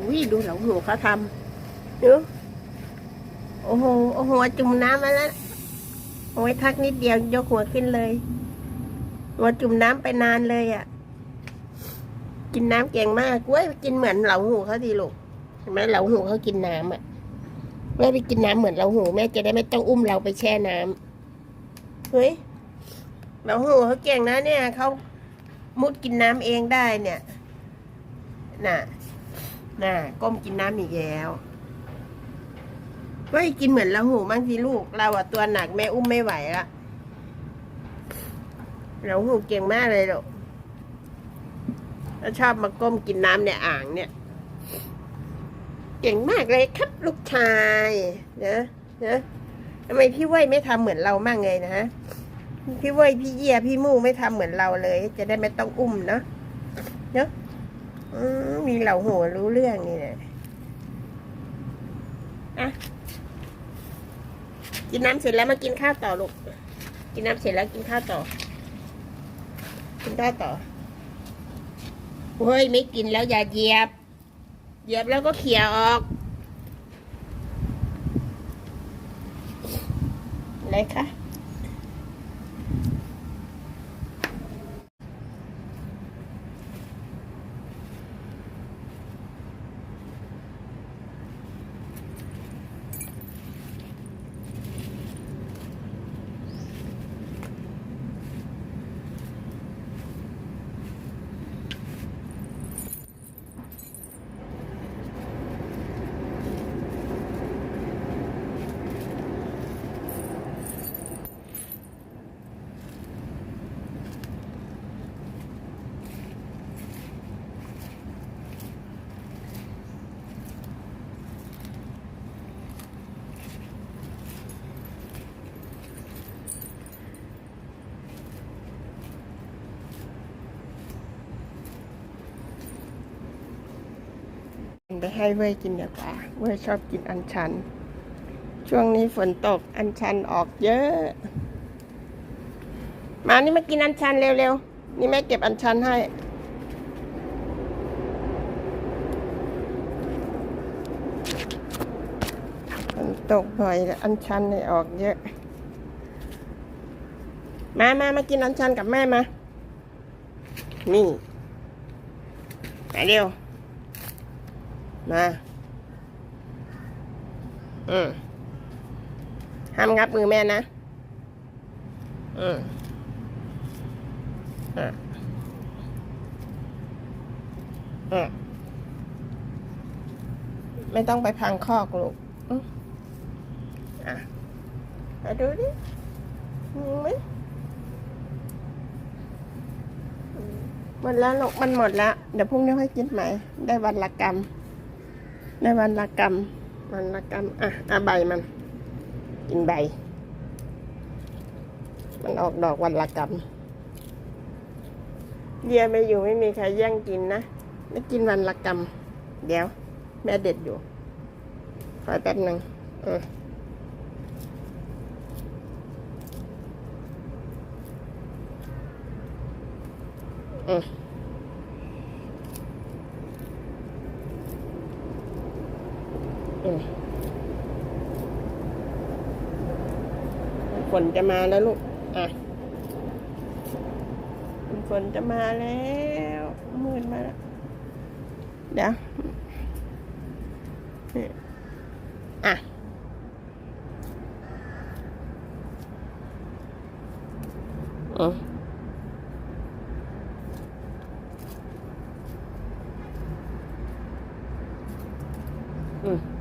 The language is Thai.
อุ้ยดูเหลาหูเขาทำดูโอ้โหโอ้โหจุ่มน้ำมาแล้วโอ้ยทักนิดเดียวยกหัวขึ้นเลยหัวจุ่มน้ำไปนานเลยอะ กินน้ำเก่งมากเว้ยกินเหมือนเหลาหูเขาดีลูกเห็นไหมเหลาหูเขากินน้ำอะแม่ไปกินน้ำเหมือนเหลาหูแม่จะได้ไม่ต้องอุ้มเราไปแช่น้ำเฮ้ยเหลาหูเขาเก่งนะเนี่ยเขามุดกินน้ำเองได้เนี่ย น่ะ น่ะก้มกินน้ำอีกแล้วเฮ้ยกินเหมือนเราหูบ้างสิลูก เราอะตัวหนักแม่อุ้มไม่ไหวละเราหูเก่งมากเลยลูกแล้วชอบมาก้มกินน้ำในอ่างเนี่ย เก่งมากเลยครับลูกชายนะนะทำไมพี่ว้ยไม่ทำเหมือนเรามั่งไงนะฮะพี่เว้ยพี่เยียพี่มู่ไม่ทำเหมือนเราเลย จะได้ไม่ต้องอุ้มเนาะเนาะ มีเหล่าหัวรู้เรื่องนี่แหละอะกินน้ำเสร็จแล้วมากินข้าวต่อลูก กินน้ำเสร็จแล้วกินข้าวต่อ กินข้าวต่อ เฮ้ยไม่กินแล้วอย่าเหยียบ เหยียบแล้วก็เขี่ยออกอะไรคะ ไปให้เว้ยกินดีกว่าเว้ยชอบกินอัญชัน ช่วงนี้ฝนตกอัญชันออกเยอะ มานี่มากินอัญชันเร็วๆ นี่แม่เก็บอัญชันให้ ฝนตกบ่อยอัญชันเนี่ยออกเยอะ มามามากินอัญชันกับแม่มา นี่มาเร็ว มาอืมห้ามงับมือแม่นะ อืมอะอะไม่ต้องไปพังคอกลูกอะมาดูดิมีไหมอืมหมดแล้วลูกมันหมดแล้ว เดี๋ยวพรุ่งนี้ค่อยกินใหม่ ได้วันละกรรม ได้วันละกรรมวันละกรรมอะอะใบมัน กินใบ มันออกดอกวันละกรรมเดียไม่อยู่ไม่มีใครแย่งกินนะไม่กินวันละกรรมเดี๋ยว แม่เด็ดอยู่คอแป๊บหนึ่งเออเอออืม ฝนจะมาแล้วลูก อะฝนจะมาแล้วมืดมาแล้ว เดี๋ยวนี่อะอืมอืม